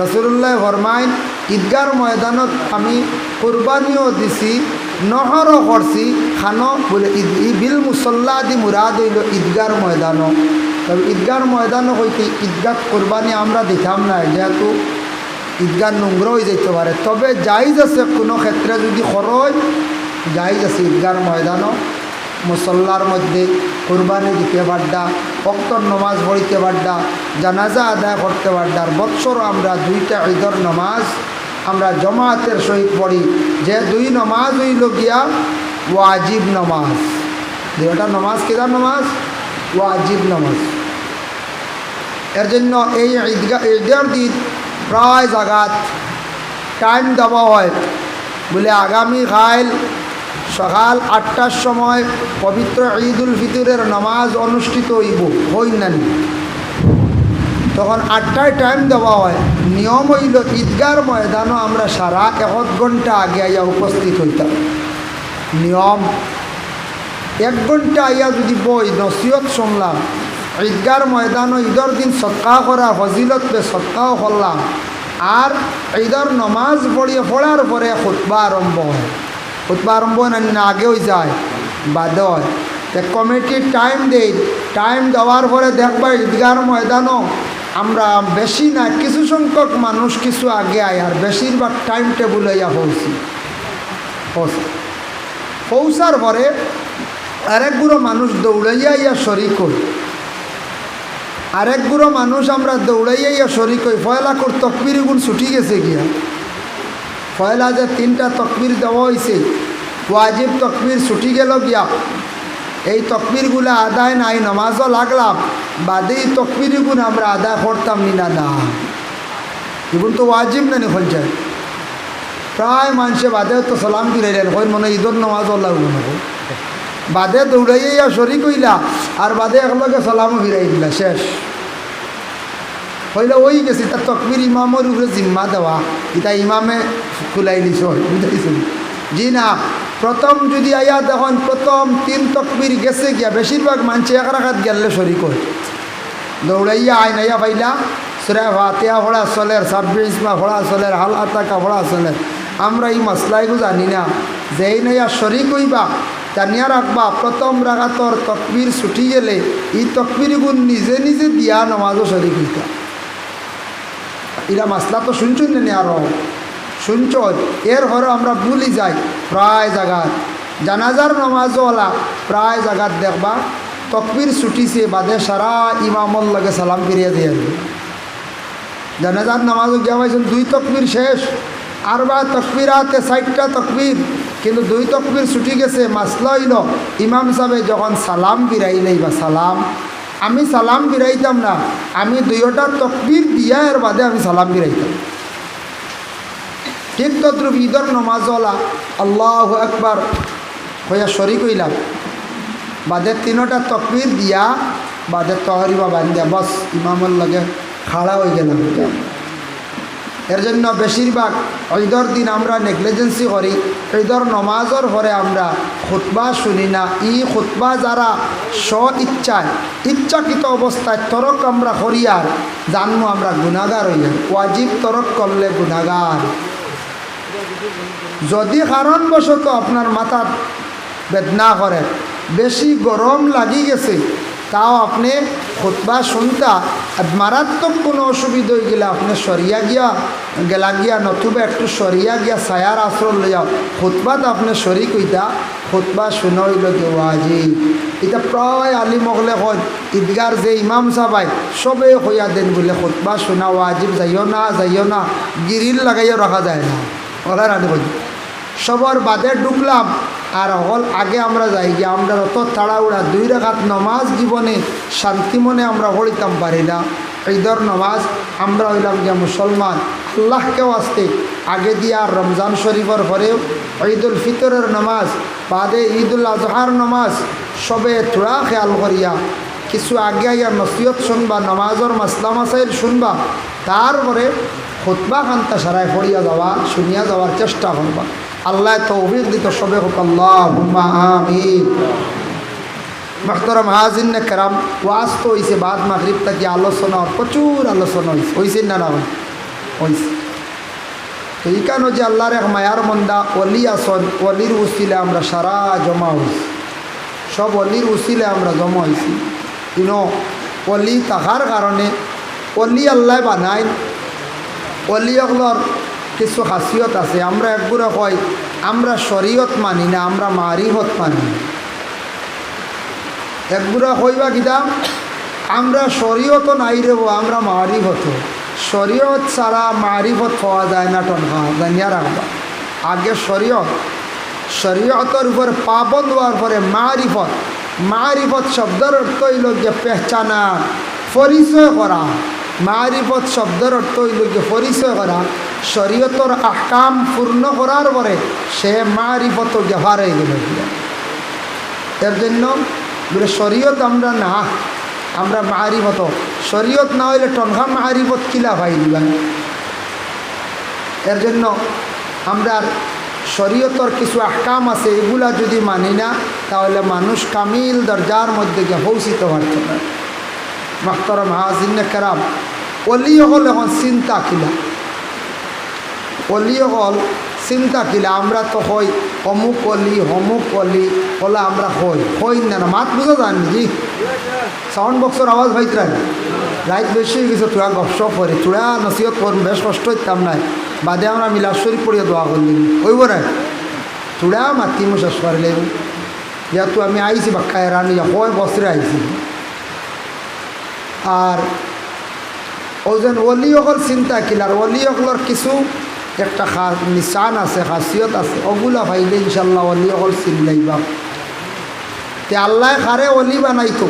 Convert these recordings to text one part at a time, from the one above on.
রসুল্লাহ ফরমাইন ঈদগার ময়দানত আমি কোরবানিও দিছি, নহরও করছি, খানো বলে ঈদ বিল মুসল্লা দি মুরাদ হইল ঈদগার ময়দানও তবে ঈদগার ময়দানও হইতে ঈদগাহ কোরবানি আমরা দিতাম না যেহেতু ঈদগাহ নোংর হয়ে যেতে পারে। তবে জাইজ আছে, কোনো ক্ষেত্রে যদি খরচ জাইজ আছে ঈদগার ময়দানও মুসল্লার মধ্যে কোরবানি দিতে পারডা ভক্তর নমাজ পড়িতে পারডা জানাজা আদায় করতে পারডার বৎসর আমরা দুইটা ঈদর নমাজ আমরা জমাতের সহিত পড়ি। যে দুই নমাজ হইল গিয়া ওয়াজিব নমাজ। দুইটা নমাজ কেদার নমাজ? ওয়াজিব নমাজ। এর জন্য এই ঈদগা, ঈদের দিন প্রায় জায়গাত টাইম দেওয়া হয়। বলে আগামী কাল সকাল আটটার সময় পবিত্র ঈদ উল ফিতরের নামাজ অনুষ্ঠিত হইব হই না নি। তখন আটটায় টাইম দেওয়া হয়। নিয়ম হইল, ঈদগার ময়দানও আমরা সারা এক ঘণ্টা আগে আইয়া উপস্থিত হইতাম। নিয়ম, এক ঘণ্টা আইয়া যদি বই, নসিহত শুনলাম, ঈদগার ময়দানও ঈদর দিন সৎকা করা ফজিলত পে সৎকাও করলাম, আর ঈদর নমাজ পড়িয়ে পড়ার পরে খুতবা আরম্ভ হয়। খুতবা আরম্ভ না আগেও যায়, বাদে হয়। তে কমিটি টাইম দেই টাইম দেওয়ার পরে দেখবা ঈদগার ময়দানও আমরা বেশি না, কিছু সংখ্যক মানুষ কিছু আগে আয়, আর বেশিরভাগ টাইম টেবুল হইয়া পৌঁছি। পৌঁছে পৌঁছার পরে আরেকগুলো মানুষ দৌড়াইয়া ইয়া শরিক হই। আরেকগুলো মানুষ আমরা দৌড়াইয়া ইয়া শরিক হই, ফয়লা কর, তকবির গুণ ছুটি গেছে গিয়া। ফয়লা যে তিনটা তকবির দেওয়া হয়েছে ওয়াজিব তকবির ছুটি গেল গিয়া। এই তকবিরগুলো আদায় নাই, নমাজও লাগলাম, বাদে এই তকবিরগুলো আমরা আদায় করতাম নি না না। এগুলো তো ওয়াজিব না নি যায় প্রায় মানুষে বাদে তো সালাম ফিরাইলেন কই মনে ঈদর নমাজ লাগবো না বাদে দৌড়াইয়া শরিক হইলা, আর বাদে একলগে সালামও ফিরাই দিলা, শেষ। হইলে ওই গেছি তার তকবির ইমামের উপরে জিম্মা দেওয়া ইতা ইমামে খুলাই দিছ বুঝাইছিল জি না প্রথম যদি আইয়া দেখুন প্রথম তিন তকবির গেছে গিয়া বেশিরভাগ মানুষ এক রাখাত গেলে শরিক হয় দৌড়াইয়া আইন আইয়া পাইলা সুরা ফাতিয়া ফোড়া চলের ছাব্বিশ মা ফোড়া চলের হাল আতাকা ফোড়া চলের আমরা এই মশলাইগু জানি না যেই নইয়া শরিক হইবা জানিয়া রাখবা প্রথম রাগাতর তকবির ছুটি গেলে এই তকবিরগুন নিজে নিজে দিয়া নমাজও শরিক হইতা এরা মাসলা তো শুনছুন না আরও শুনছ? এর ঘরে আমরা ভুলি যাই। প্রায় জায়গাত জানাজার নমাজওয়ালা প্রায় জায়গাত দেখবা, তকবির ছুটিছে, বাদে সারা ইমামল লাগে সালাম ফিরিয়ে দিয়ে জানাজার নামাজও গিয়া দুই তকবির শেষ। আর বা তকবির আতে ষাটটা তকবির, কিন্তু দুই তকবির ছুটি গেছে, মাসলা হইল, ইমাম সাহেব যখন সালাম বিরাইলেই বা সালাম আমি সালাম বিরাইতাম না। আমি দুইটা তকবির দিয়া এর বাদে আমি সালাম বিরাইতাম ঠিক তদ্রুপ ঈদর নমাজওয়ালা আল্লাহ একবার হইয়া শরিক হইলাম। বাদে তিনোটা তকবির দিয়া বাদে তহরিবা বান্ধিয়া, বস ইমামের লগে খাড়া হয়ে গেলাম। এর জন্য বেশিরভাগ ঈদর দিন আমরা নেগলিজেন্সি করি, ঈদর নমাজর পরে আমরা খুতবা শুনি না। ই খুতবা যারা স্ব ইচ্ছায় ইচ্ছাকৃত অবস্থায় তরক আমরা করিয়ার জানব আমরা গুণাগার হইয়া ওয়াজিব তরক করলে গুণাগার। যদি কারণবশত আপনার মাথা বেদনা করে, বেশি গরম লাগি গেছে তাও আপনি খুতবা শুনতা। মারাত্মক কোনো অসুবিধা হয়ে গেলে আপনি সরিয়া গিয়া, গেলা গিয়া নতুবা একটু সরিয়া গিয়া ছায়ার আশ্রয় লইয়া খুতবাত আপনি শরিক হইতা খুতবা শুনে হইল দেওয়াজি এটা প্রায় আলি মগলে হয় ঈদগার যে ইমাম সাবাই সবে হইয়া দেন বলে, খুতবা শোনা, ওয়াজিব যাইও না যাইও না, গিরিল লাগাইও রাখা যায় না। ওরা রানি সবার বাদে ঢুকলাম আর হল আগে আমরা যাই গিয়ে আমরা অত তাড়াউড়া দুই রেখাত নমাজ জীবনে শান্তি মনে আমরা পড়িতাম পারি না। ঈদর নমাজ আমরা হইলাম গিয়া মুসলমান। আল্লাহকেও আসতে আগে দিয়ে আর রমজান শরীফের পরেও ঈদুল ফিতরের নামাজ, বাদে ঈদুল আজহার নামাজ সবে থোড়া খেয়াল করিয়া কিছু আগে আইয়া নসিহত শুনবা, নমাজর মাসলা মাসাইল শুনবা, তারপরে খুতবা খান্তা সারায় পড়িয়া যাওয়া, শুনিয়া যাওয়ার চেষ্টা করবা। আল্লাহ তো অভিজ্ঞিত সবে হোক আল্লাহ আমি মখতরম হাজিন কেরাম, ওয়াজ তো হয়েছে বাদ মাগরিব থাকি আলোচনা, প্রচুর আলোচনা হয়েছে হয়েছে না না হয়েছে তো এইখানে যে আল্লাহর এক মায়ার মন্দা অলি আসন অলির উসিলে আমরা সারা জমা হয়েছি সব অলির উসিলে আমরা জমা হয়েছি কিন্তু অলি থাকার কারণে অলি আল্লাহ বানাই অলিয়গুলোর কিছু খাসিয়ত আছে। আমরা একগুলো কয় আমরা শরীয়ত মানি না, আমরা মারিফত মানি। একগুলো কইবা কিতাম আমরা শরীয়ত নাই রেব আমরা মারিফত শরীয়ত ছাড়া মারিফত পাওয়া যায় না টনকা জানিয়া রাখবা। আগে শরীয়ত, শরীয়তর উপরে পাবন হওয়ার পরে মারিফত। মারিফত শব্দের অর্থ হইল যে পেহচানা, পরিচয় করা। মারিফত শব্দের অর্থ হইল যে পরিচয় করা। শরীয়তর আকাম পূর্ণ করার পরে সে মারিফত গেভার হয়ে গেল এর জন্য শরীয়ত আমরা না, আমরা মারিফত শরীয়ত না হইলে টনখা মারিফত কিলা ভাই দিবেন এর জন্য আমরা শরীয়তর কিছু আহকাম আছে, এগুলা যদি মানি না, তাহলে মানুষ কামিল দরজার মধ্যে গিয়ে পৌঁছিতে পারত না মাস্তরম হাজিন কেরাম অলি হল এখন চিন্তা কিলা। অলি হল, চিন্তা কিলা, আমরা তো হই অমুক কলি অমুক কলি হলে আমরা হই। হই না না, মাত বুঝা যান জি। সাউন্ড বক্সের আওয়াজ হইত না রাইত বেশি গেছে তোরা গপসপ করে চূড়া নসিহত করুন বেশ কষ্ট হইতাম নাই। বাদে আমরা মিলাদ শরীফ পড়িয়ে দোয়া করলি ওইব না চূড়া মাতি শেষ করলে যেহেতু আমি আইছি বাক্কায় রানি হয় বছরে আইছি আর ওজন অলি অকল চিন্তা কিলার অলি অকলর কিছু একটা নিশান আছে, খাসিয়ত আছে, ওগুলা ভাইলে ইনশাল্লাহ অলি অকল চিনলাইবা তে আল্লাহ খারে অলি বানাইতো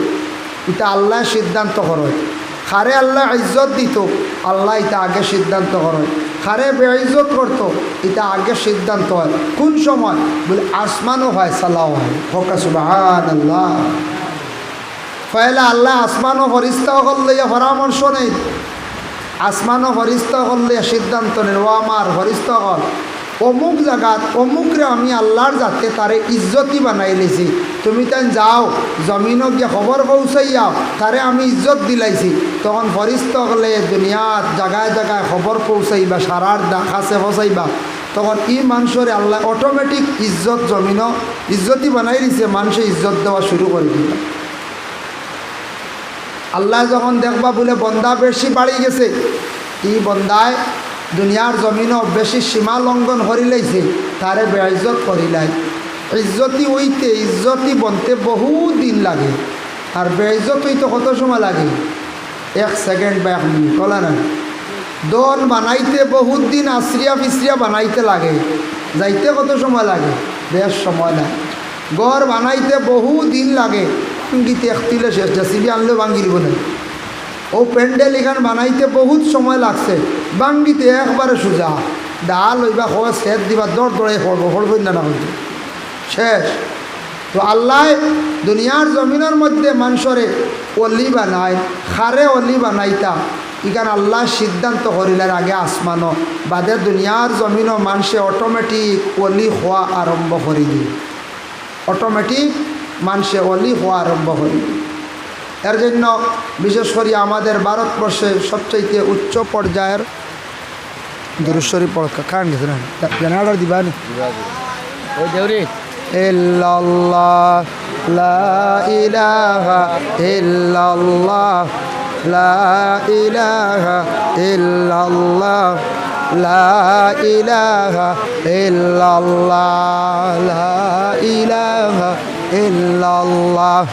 এটা আল্লাহ সিদ্ধান্ত করয় খারে আল্লাহ ইজ্জত দিত, আল্লাহ এটা আগে সিদ্ধান্ত করয় খারে বেইজ্জত করতো এটা আগে সিদ্ধান্ত হয়। কোন সময়? বলে আসমানও হয়, সালাও হয়। সুবাহান আল্লাহ পয়লা আল্লাহ আসমানও ফরিস্তা করলে পরামর্শ নেই। আসমানও ফরিস্তা করলে সিদ্ধান্ত নেন ও আমার ফরিস্তা হল। অমুক জায়গাত অমুকরে আমি আল্লাহর যাতে তারে ইজ্জতি বানাই লেছি। তুমি তাই যাও জমিনও গিয়ে খবর পৌঁছাইয়াও তারে আমি ইজ্জত দিলাইছি। তখন ফরিস্ত হলে দুনিয়াত জায়গায় জায়গায় খবর পৌঁছাইবা সারার কাছে পৌঁছাইবা তখন ই মানুষের আল্লাহ অটোমেটিক ইজ্জত জমিনও ইজ্জতি বানাই দিছে মানুষে ইজ্জত দেওয়া শুরু করে দিল। আল্লাহ যখন দেখবা বলে বন্দা বেশি বাড়ি গেছে, ই বন্দায় দুনিয়ার জমিনও বেশি সীমা লঙ্ঘন করিলাইছে তারে বেইজ্জত করিলাই ইজ্জতি হইতে ইজ্জতি বনতে বহু দিন লাগে, আর বেইজ্জত হইতে কত সময় লাগে? এক সেকেন্ড বা এক মিনিট বলা না দল বানাইতে বহুত দিন আশ্রিয়া ফিসরিয়া বানাইতে লাগে, যাইতে কত সময় লাগে? বেশ সময় লাগে গড় বানাইতে বহু দিন লাগে ভাঙ্গিতে একতিলে শেষ জাসিবি আনলেও ভাঙ্গি দিব ও প্যান্ডেল এখান বানাইতে বহুত সময় লাগছে। বাঙ্গিতে একবারে সোজা। ডাল হইবা হয় সেট দিবা, দর দরে হরব হরব না হইতে। শেষ। তো আল্লাহ দুনিয়ার জমিনের মধ্যে মানুষরে অলি বানায়, খারে অলি বানাইতা। ইখান আল্লাহ সিদ্ধান্ত করিলেন আগে আসমানো। বাদে দুনিয়ার জমিনও মানুষে অটোমেটিক অলি হওয়া আরম্ভ করে দিয়ে অটোমেটিক মানুষে অলি হওয়া আরম্ভ করে এর জন্য বিশেষ করে আমাদের ভারতবর্ষে সবচাইতে উচ্চ পর্যায়ের দুরুশ্বরী পড়কা খান গেছে না? ওই দেউরি। ইল্লাল্লাহ লা ইলাহা ইল্লাল্লাহ লা ইলাহা ইল্লাল্লাহ লা ইলাহা ইল্লাল্লাহ লা ইলাহা ইল্লাল্লাহ।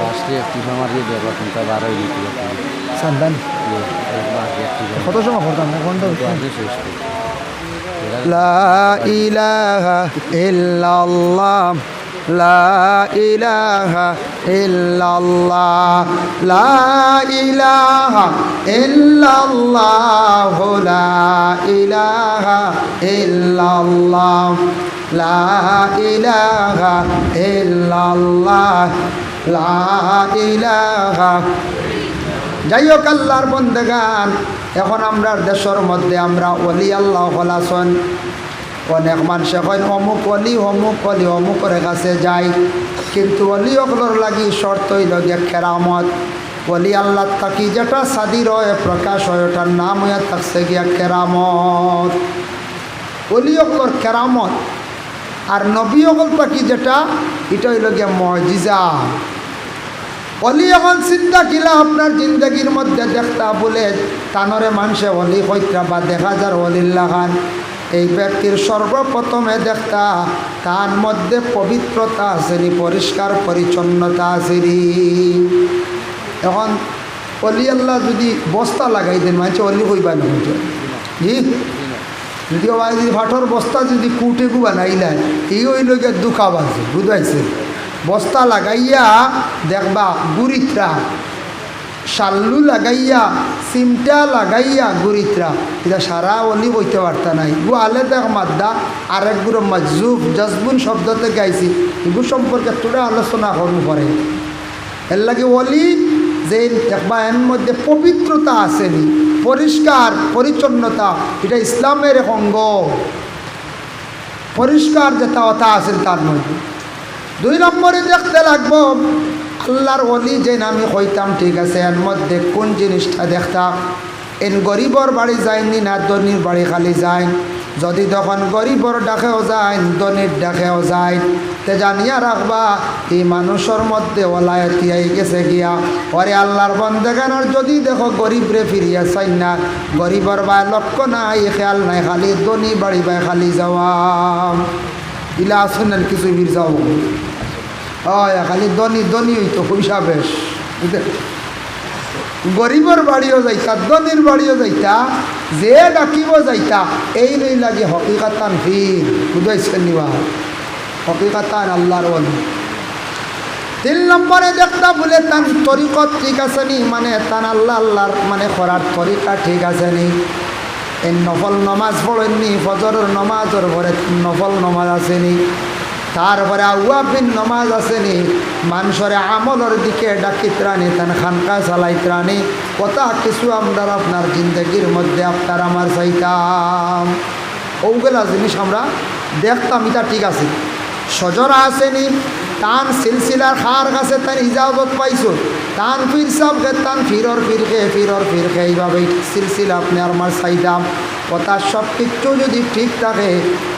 লাস্টে একটি আমার দিয়ে দেবো কোনটা বার হয়ে গেছিল সান্দান কত সময় করতাম? এখন তো লা ইলাহা ইল্লাল্লাহ লা ইলাহা ইল্লাল্লাহ লা ইলাহা ইল্লাল্লাহ লা ইলাহা ইল্লাল্লাহ। লা ইলাহা ইল্লাল্লাহ, লা ইলাহা। যাই হোক আল্লাহর বন্দেগান, এখন আমরা দেশের মধ্যে আমরা অলি আল্লাহ হলাসন অনেক মানুষে কয় অমুক অলি অমুক অলি অমুকের কাছে যাই কিন্তু অলি অকলর লাগি শর্ত হইল গিয়ে কেরামত। বলি আল্লাহ তাকি যেটা সাদির হয়, প্রকাশ হয়, ওটার নাম হয়ে থাকছে গিয়া কেরামত। অলি অকলর কেরামত। আর নবী অকল পাখি যেটা, এটা হইল গিয়া মজিজা। অলি এখন চিন্তা কিলা আপনার জিন্দগির মধ্যে দেখতা বলে তানরে মানুষে অলি হইতা বা দেখা যার অলিল্লা খান এই ব্যক্তির সর্বপ্রথমে দেখতা, তার মধ্যে পবিত্রতা আসেনি, পরিষ্কার পরিচ্ছন্নতা আসেনি। এখন অলি আল্লাহ যদি বস্তা লাগাই দেন মানছে অলি হইবা না যদি ওই যদি ভাটর বস্তা যদি কুটে গু বানাইলেন এই হইল গিয়ে দুঃখা বাজে বুঝাইছে বস্তা লাগাইয়া দেখবা গুরিত্রা শাল্লু লাগাইয়া সিমটা লাগাইয়া গুরিত্রা এটা সারা অলি বইতে পারতা নাই। গু আলে দেখ মাদ্দা আরেকগুলো মজুব জজবুন শব্দতে গাইছি এগুলো সম্পর্কে তোরা আলোচনা করব পরে এর লাগে অলি যে দেখবা মধ্যে পবিত্রতা আসেনি, পরিষ্কার, পরিচ্ছন্নতা, এটা ইসলামের অঙ্গ। পরিষ্কার যেটা অতা আছে তার মধ্যে। দুই নম্বরে দেখতে লাগবো, আল্লাহর অলি যে আমি কইতাম, ঠিক আছে, এর মধ্যে কোন জিনিসটা দেখতাম এন গরিবর বাড়ি যায়নি না ধনির বাড়ি খালি যায় যদি তখন গরিবর ডাকেও যায়, ধনির ডাকেও যায়। তে জানিয়া রাখবা, এই মানুষের মধ্যে ওলায়তি আই গেছে গিয়া। ওরে আল্লাহর বন্দেগানোর যদি দেখো গরিবরে ফিরিয়া চাই না, গরিবর বা লক্ষ্য নাই, খেয়াল নাই, খালি ধনী বাড়ি বাই খালি যাওয়া। ইলা আসুন কিছু ফির যাও। হয়, খালি ধনী ধনী হইতো, পয়সা বেশ। গরিবর বাড়িও যাইতা, ধনির বাড়িও যাইতা। যে ডাকিব যাইতা এই নই লাগে হকিকাতান ফির বুঝাইছেন নিবা হকিকাতান আল্লাহর বলি তিন নম্বরে দেখতা বলে তান তরিকত ঠিক আছে নি? মানে তান আল্লাহ আল্লাহর মানে করার তরিকা ঠিক আছে নি? এই নফল নমাজ পড়েননি, ফজরের নমাজের পরে নফল নমাজ আসেনি তারপরে আউয়াবিন নমাজ আসেনি। মানুষের আমলের দিকে ডাকিত্রানি তান খানকা চালাইত্রানি কথা কিছু আমরা আপনার জিন্দগির মধ্যে আপনার আমার চাইতাম। ওগুলা জিনিস আমরা দেখতাম, এটা ঠিক আছে। সজরা আসেনি, তান সিলসিলার খার কাছে তার ইজাজত পাইছো। তান ফির সবকে তান ফিরর ফিরকে ফিরর ফিরকে এইভাবে সিলসিলা আপনি আমার চাইতাম। কথা সব কিছু যদি ঠিক থাকে,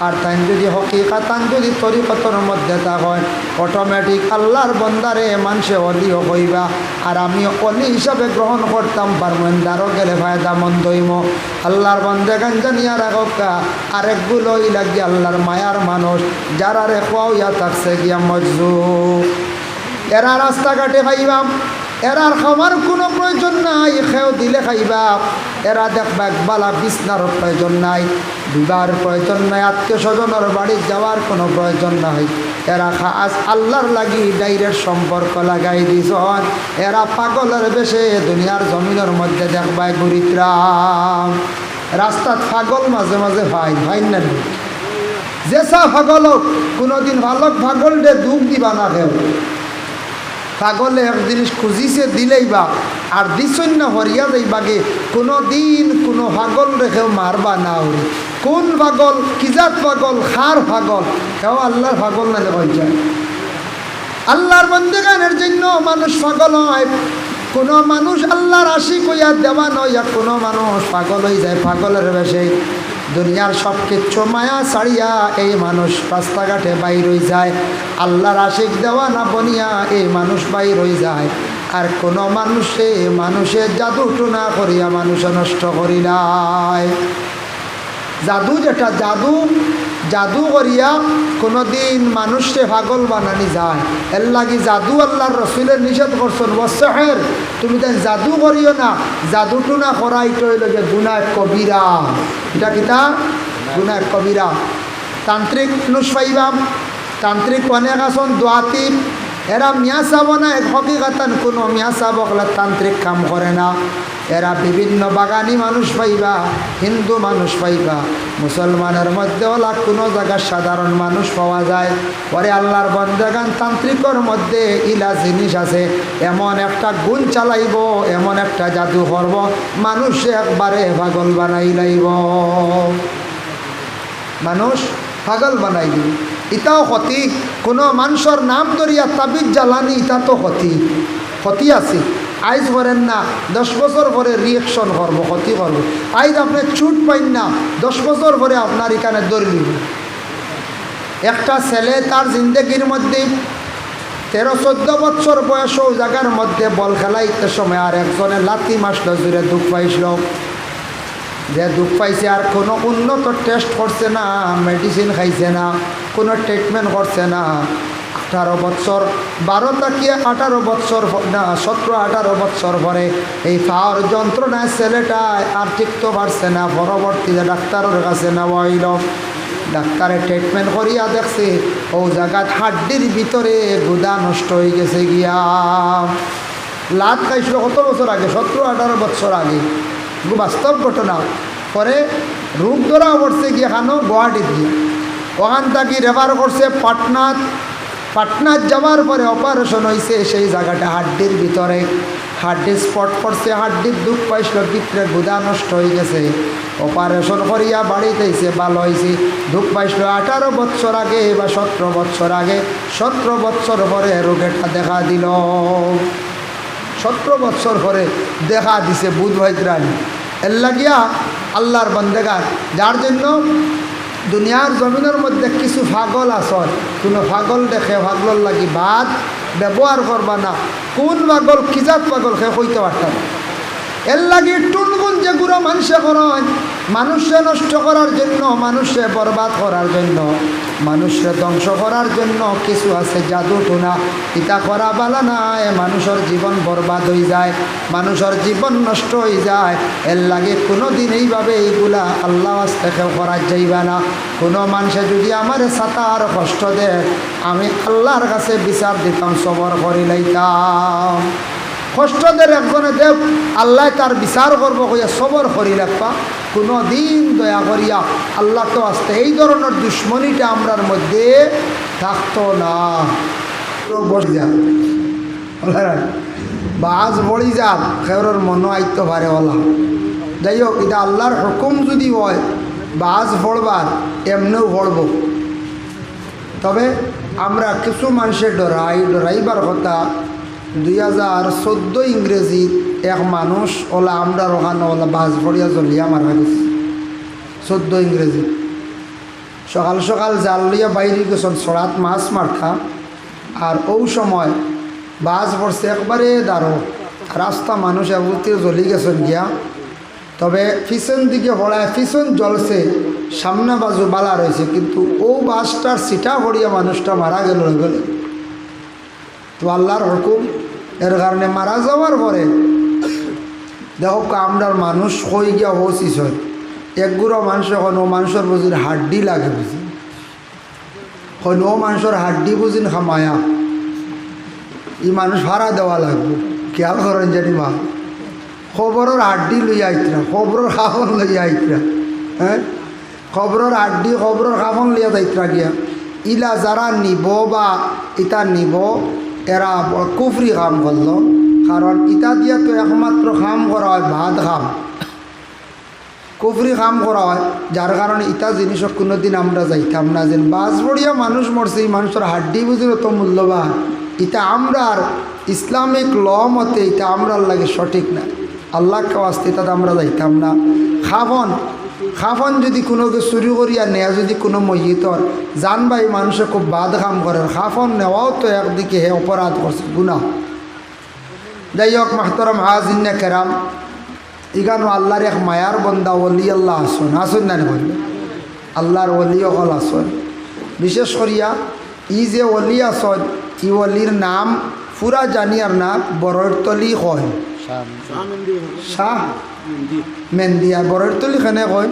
আর তাই যদি হকিকাতান যদি তরিকতর মধ্যে হয় অটোমেটিক আল্লাহর বন্দারে মানুষে অলিও হইবা। আর আমি অলি হিসাবে গ্রহণ করতাম পারমেন্দারও গেলে ফায়দা মন্দইম আল্লাহর বন্দে গান জানিয়া রাখা আরেকগুলোই লাগি আল্লাহর মায়ার মানুষ যারা রে ইয়া থাকছে গিয়া মজু এরা রাস্তাঘাটে খাইবাম এরার খাওয়ার কোনো প্রয়োজন নাই, খেও দিলে খাইবা। এরা দেখবা একবালা বিছনার প্রয়োজন নাই। বিবাহর প্রয়োজন নাই আত্মীয় স্বজনের বাড়ি যাওয়ার কোনো প্রয়োজন নাই। এরা খাস আল্লাহর লাগি ডাইরেক্ট সম্পর্ক লাগাই দিছন এরা পাগলের বেশে দুনিয়ার জমিনের মধ্যে দেখবাই ঘুরিত্রাম রাস্তাত পাগল মাঝে মাঝে ভাই ভাই না যেসা পাগলক কোনোদিন ভালক পাগল দে দুঃখ দিবা না কেউ। পাগলে এক জিনিস খুঁজিছে, দিলেই বা। আর দিশন্য না, হরিয়া যাইবাগে কোনো দিন কোনো পাগল রেখেও মারবা না হরি কোন পাগল কিজাত পাগল খার পাগল? কেউ আল্লাহর পাগল না হয়ে যায় আল্লাহর বন্দেগানের জন্য মানুষ পাগল হয়। কোনো মানুষ আল্লাহর আশি কইয়া দেওয়া নয় কোনো মানুষ পাগল হয়ে যায়, পাগলের বেশে। দুনিয়ার সব কিচ্ছু মায়া ছাড়িয়া এই মানুষ রাস্তাঘাটে বাইর হয়ে যায়। আল্লাহর আশিক দেওয়া না বনিয়া এই মানুষ বাইর হয়ে যায়। আর কোনো মানুষে মানুষের জাদু টুনা করিয়া মানুষে নষ্ট করিলায় জাদু যেটা জাদু জাদু করিয়া কোনোদিন মানুষকে পাগল বানানি যায়। এর লাগি জাদু আল্লাহর রসুলের নিষেধ করছেন। বসের তুমি দেন জাদু করিও না, জাদুটু না করাই তৈল যে গুনায় কবিরা। এটা কিতা গুনায় কবিরা। তান্ত্রিক নুষ পাইবাম তান্ত্রিক অনেক আসন দোয়াতিব এরা মিয়া চাব না হকিকাতান কোনো মিয়া চাব হলে তান্ত্রিক কাম করে না। এরা বিভিন্ন বাগানি মানুষ পাইবা, হিন্দু মানুষ পাইবা। মুসলমানের মধ্যে ওলা কোনো জায়গায় সাধারণ মানুষ পাওয়া যায়। পরে আল্লাহর বন্দেগান তান্ত্রিকর মধ্যে ইলা জিনিস আছে। এমন একটা গুণ চালাইব, এমন একটা জাদু করব, মানুষ একবারে পাগল বানাই লাইব। মানুষ পাগল বানাই ইটাও ক্ষতি। কোনো মানুষের নাম ধরিয়া তাবিজ জ্বালানি ইটা তো ক্ষতি। ক্ষতি আছে। আইজ করেন না দশ বছর পরে রিয়েকশন করব ক্ষতি করব আইজ আপনি ছুট পাইন না দশ বছর পরে আপনার এখানে দৌড় একটা ছেলে তার জিন্দগির মধ্যে তেরো চোদ্দ বছর বয়স ও জায়গার মধ্যে বল খেলাইতে সময় আর একজনে লাথি মাসল জুড়ে দুঃখ পাইছিল। যে দুঃখ পাইছে আর কোনো উন্নত টেস্ট করছে না মেডিসিন খাইছে না। কোনো ট্রিটমেন্ট করছে না। আঠারো বছর, বারো তাকিয়ে আঠারো বছর না, সতেরো, আঠারো বছর পরে এই পাওয়ার যন্ত্রণায় ছেলেটায় আর টিকতে পারছে না। পরবর্তীতে ডাক্তারের কাছে নেওয়া হইল। ডাক্তারে ট্রিটমেন্ট করিয়া দেখছে, ও জায়গাত হাড্ডির ভিতরে গুদা নষ্ট হয়ে গেছে গিয়া। লাত খাইছিল কত বছর আগে? সতেরো, আঠারো বছর আগে। বাস্তব ঘটনা। পরে রূপ ধরা পড়ছে গিয়ে খানো গুয়াহাটিত গিয়ে। ওখান থাকি রেফার করছে? পাটনাত। পাটনাত যাওয়ার পরে অপারেশন হয়েছে সেই জায়গাটা, হাড্ডির ভিতরে। হাড্ডি স্পট করছে হাড্ডির দুঃখ পাইছিল ভিতরে গুদা নষ্ট হয়ে গেছে। অপারেশন করিয়া বাড়িতে এসে ভালো হয়েছে দুঃখ পাইছিল আঠারো বছর আগে বা সতেরো বছর আগে। সতেরো বছর পরে রোগেটা দেখা দিল। সতেরো বছর পরে দেখা দিছে বুধ ভাইত্রানি এর লাগিয়া আল্লাহর বন্দেগার, যার জন্য দুনিয়ার জমিনের মধ্যে কিছু ফাগল আসর কোনো ফাগল দেখে ফাগলর লাগি বাদ ব্যবহার করবা না। কোন পাগল কিজাত পাগল সে হইতে পারতাম এর লাগি টুনগুন যে গুড়ো মানুষে করেন মানুষে নষ্ট করার জন্য মানুষে বরবাদ করার জন্য মানুষে ধ্বংস করার জন্য কিছু আছে, জাদু টুনা। ইটা করা বালা নাই মানুষের জীবন বরবাদ হয়ে যায়, মানুষের জীবন নষ্ট হয়ে যায়। এর লাগে কোনো দিন এইভাবে এইগুলা আল্লাহ আস্তে কেউ করা যাইবা না। কোনো মানুষে যদি আমার সাতার কষ্ট দেয়, আমি আল্লাহর কাছে বিচার দিতাম, সবর করি লাইতাম। কষ্টদের একজনে দেব, আল্লাহ তার বিচার করব, কইয়া সবর করি রাখবা কোনো দিন দয়া করিয়া আল্লাহ তো আসতে এই ধরনের দুশ্মনীটা আমরার মধ্যে থাকতো না। বসে যা বাজ বড়ি যাক খেওরের মনো আইতো পারে ওলা। যাই হোক এটা আল্লাহর হুকুম যদি হয়, বাজ ফড়বার, এমনিও ফড়ব। তবে আমরা কিছু মানুষের ডরাই, ডরাইবার কথা দুই হাজার চোদ্দ ইংরেজি এক মানুষ, ওলা আমরা ওখানে ওলা বাস ভরিয়া জ্বলিয়া মারা গেছে চোদ্দ ইংরেজি। সকাল সকাল জাল লইয়া বাইরে গেছেন সরাত মাছ মারতা আর ও সময় বাস পড়ছে একবারে দাঁড়ো রাস্তা মানুষ এমনতে জ্বলি গেছেন গিয়া। তবে পিছন দিকে পড়ায় পিছন জ্বলছে, সামনে বাজু বালা রয়েছে, কিন্তু ও বাসটার সিটা ভরিয়া মানুষটা মারা গেল গেলে তো আল্লাহর হুকুম, এর কারণে মারা যাওয়ার পরে দেখো কামড়ার মানুষ হয়ে গিয়া হসিস হয় একগুড়ো মানুষ এখন ও মানুষের বুঝির হাড্ডি লাগে বুঝি এখন ও মানুষের হাড্ডি বুঝিন খামায়া ই মানুষ ভাড়া দেওয়া লাগবে, খেয়াল করেন জানি মা। খবরের হাড্ডি লইয়া আইতরা, খবরের খাফন লইয়া আইতরা হ্যাঁ? খবরের হাড্ডি, খবরের খাফন লইয়া যাইতরা গিয়া। ইলা যারা নিব বা ইটা নিব, এরা কুফরি কাম করল। কারণ ইটা দিয়া তো একমাত্র কাম করা হয়, ভাত খাম। কুফরি কাম করা হয় যার কারণে ইটা জিনিস কোনোদিন আমরা যাইতাম না যেন। বাস বড়িয়া মানুষ মরছে এই মানুষের হাড্ডি বুঝিল তো মূল্যবান। এটা আমরার ইসলামিক ল মতে এটা আমরার লাগে সঠিক না। আল্লাহ কাওয়াস্তে তাতে আমরা যাইতাম না। খাফন খাফন যদি কোনো চুরি করিয়া নেয়া, যদি কোনো মসজিদর জান ভাই মানুষে খুব বাদ কাম করে খাফন নেওয়াও তো একদিকে হে অপরাধ করছে গুণা যাই হোক মাহতরম হাজিন্না কেরাম ইগানো আল্লাহর এক মায়ার বন্দা ওলি আল্লাহ আসন। আসন না বললে আল্লাহর ওলি অকল আসন। বিশেষ করিয়া ই যে অলি আসন ই অলির নাম পুরা জানিয়ার না বরতলি কয়। শাহ মেন্দিয়া বরতলি খানে কয়?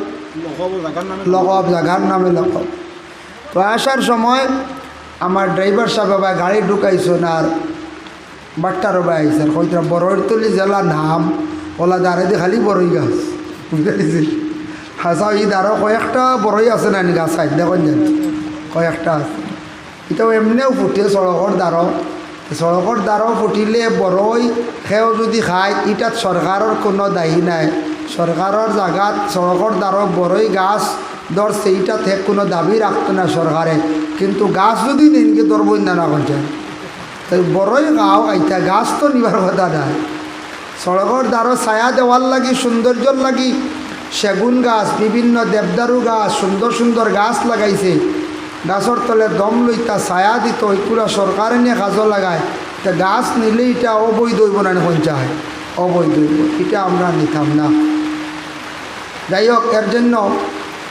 লগব জাগার নামে লগব তো আসার সময় আমার ড্রাইভার সাহেব গাড়ি ঢুকাইছেন আর বাট্টার বাবা আইসেন কইতরা বরতলি জেলা নাম, ওলা দাঁড়ে দিয়ে খালি বড়ই গাছ। বুঝতে পেরেছিস হাসা ই দাঁড়ো কয়েকটা বড়ই আছে না গাছ সাইড, দেখুন জানি কয়েকটা আছে। এটাও এমনিও ফুটে সড়কর দ্বারো সড়কর দ্বারো ফুটিলে বড়ই সেও যদি খায়, ইটাত সরকারের কোনো দায়ী নাই। সরকারের জায়গাত সড়কর দ্বারো বড়ই গাছ ধরছে ইটাতে কোনো দাবি রাখতো না সরকারে কিন্তু গাছ যদি নিনকে ধরবই না না তাই বড়ই গাও, আইতা গাছ তো নিবার কথা নাই সড়কর দ্বারো ছায়া দেওয়ার লাগি, সৌন্দর্যর লাগি, সেগুন গাছ, বিভিন্ন দেবদারু গাছ, সুন্দর সুন্দর গাছ লাগাইছে। গাছর তলে দম লইতা ছায়া দিত এগুলা সরকারে নিয়ে কাজও লাগায়। তা গাছ নিলে এটা অবৈধ হইব না পঞ্চায়েত অবৈধ হইব, এটা আমরা নিতাম না। যাই হোক, এর জন্য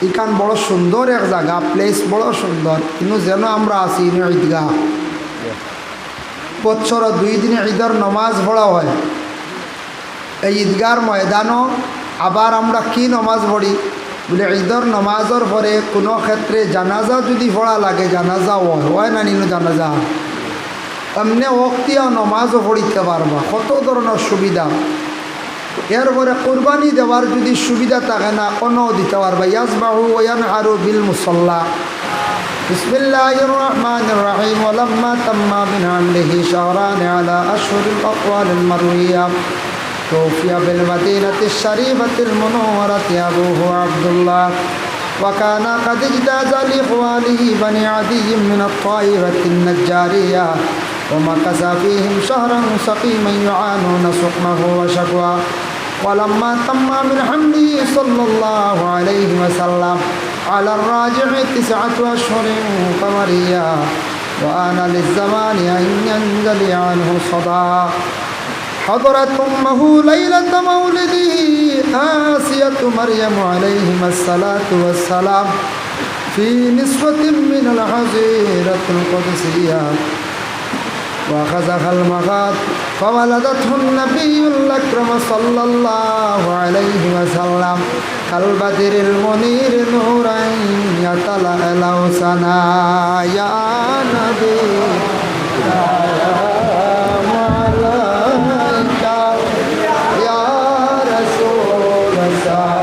ইখান বড় সুন্দর এক জায়গা প্লেস বড় সুন্দর। কিন্তু যেন আমরা আছি ঈদগাহ। বছর দুই দিন ঈদের নমাজ পড়া হয়। এই ঈদগার ময়দানও আবার আমরা কি নমাজ পড়ি? বলে ঈদর নমাজের পরে কোনো ক্ষেত্রে জানাজা যদি পড়া লাগে, জানাজা হয় হয় না নিনো জানাজা? এমনি অক্তিয়া নমাজও পড়িতে পারবা, কত ধরনের সুবিধা? এরপরে কোরবানি দেওয়ার যদি সুবিধা থাকে না কোনো দিতে পারবা। ইয়াসবাহু ওয়ান হারু বিল মুসল্লা। بسم الله الرحمن الرحيم ولما تم من حمله شهران على أشهر الأقوال المروية توفي بالمدينة الشريفة المنورة أبوه عبد الله وكان قد اجتاز لإخوانه بني عدي من الطائفة النجارية ومكث فيهم شهرا سقيما يعانون سقمه وشكوى ولما تم من حمله صلى الله عليه وسلم على الراجع تسعة أشهر قمرية وآن للزمان أن ينجلي عنه صدى حضرت أمه ليلة مولده آسية مريم عليهما الصلاة والسلام. في نسوة من الحزيرة القدسية. وأخذها المغاد فولدته النبي الأكرم صلى الله عليه وسلم كالبدر المنير نورا يتلألأ سنا يا نبي سلام عليك يا رسول سلام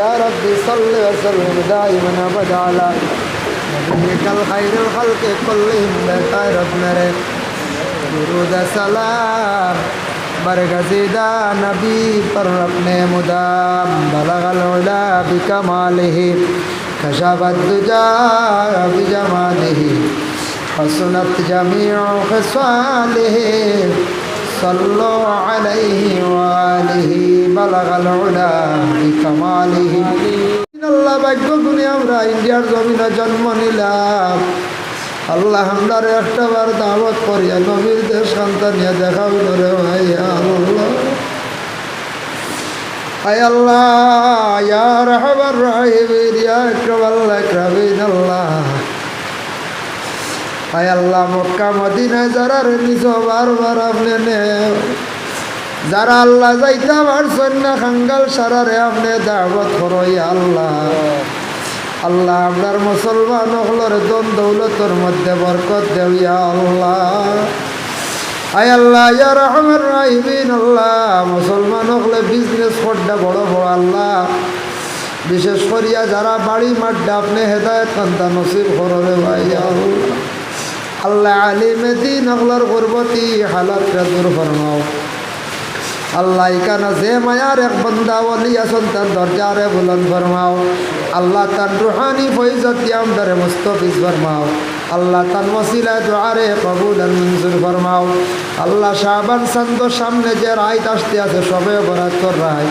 يا ربي صل وسلم دائما ابدا على نبيك الخير الخلق كلهم بخير ابن درود سلام برگزیدہ نبی پر اپنے مدام بلغ العلا بکماله کشف الدجا بجماله حسنت جميع خصاله صلوا عليه وآله بلغ العلا بكماله আল্লাহ ভাগ্য গুণে আমরা ইন্ডিয়ার জমিনে জন্ম নিলাম আল্লাহ আমরার একটা বার দাওয়াত করিয়া নবীর দেশ সন্তানিয়া দেখা হইল রে ভাই আল্লাহ আয় আল্লাহ ইয়া রাহমান রাহিমিন ইয়া আকরাম আল্লাহ আকরামিন আল্লাহ আয় আল্লাহ, মক্কা, মদিনায় যারা নিজ বারবার আপনি নে। যারা আল্লাহ যাইতা পারছেন না খাঙ্গাল সারারে আপনি দাওয়াত করো ইয়া আল্লাহ। আল্লাহ, আপনার মুসলমান হলর দন দৌলতর মধ্যে বরকত দেও ইয়া আল্লাহ। আয় আল্লাহ, ইয়া রহমান রাহিমিন, আল্লাহ। মুসলমান হলে বিজনেস করতে বড় বড় আল্লাহ। বিশেষ করিয়া যারা বাড়ি মাড্ডা আপনি হেদায়ত কান্তা নসিব করবে ভাই, আল্লাহ। আল্লাহ আলিমে দিন হলর গুরবতী হালাতটা দূর ফরমাও। আল্লাহ ইকানা যে মায়ার এক বন্দা ওলি আসন তার দরজারে বুলন ফরমাও। আল্লাহ তার রুহানি ফৈজত আমদারে মুস্তফিজ ফরমাও। আল্লাহ তার মসিলা দোয়ারে কবুল মঞ্জুর ফরমাও। আল্লাহ শাহবান সন্দ সামনে যে রায়ত আসতে আছে, সবে বরাতর রায়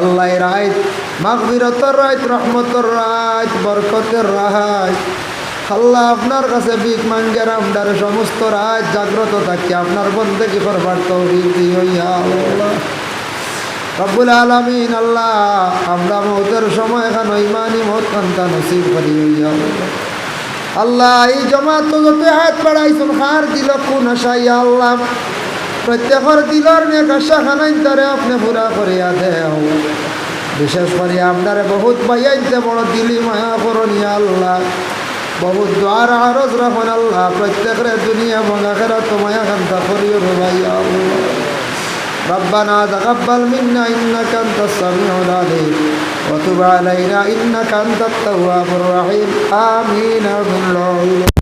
আল্লাহ রায়ত মাগবিরতর রায়ত রহমতর রায়ত বরকতের রায়ত আল্লাহ আপনার কাছে বিক মাঙ্গের আমদার সমস্ত রাত জাগ্রত থাকি। আপনার বন্ধে কি করবার তৌফিক রব্বুল আলমিন আল্লাহ, আমরা মৌতের সময় এখন ইমানি মত কান্তা নসিব করি আল্লাহ। এই জমা তো যত হাত বাড়াইছেন হার দিল কোন আশাই আল্লাহ? প্রত্যেকের দিলর নেক আশা খানাইন তারে আপনি পুরা করিয়া দেও। বিশেষ করে আপনারে বহুত বাইয়াইতে বড় দিলি মায়া করনিয়া আল্লাহ। বহুত দ্বার আরজ রাখুন আল্লাহ প্রত্যেকের দুনিয়া মঙ্গাখেরা তোমায়া কান্তা করিও ভাই আল্লাহ ربنا تقبل منا إنك أنت السميع العليم وتب علينا إنك أنت التواب الرحيم آمين آمين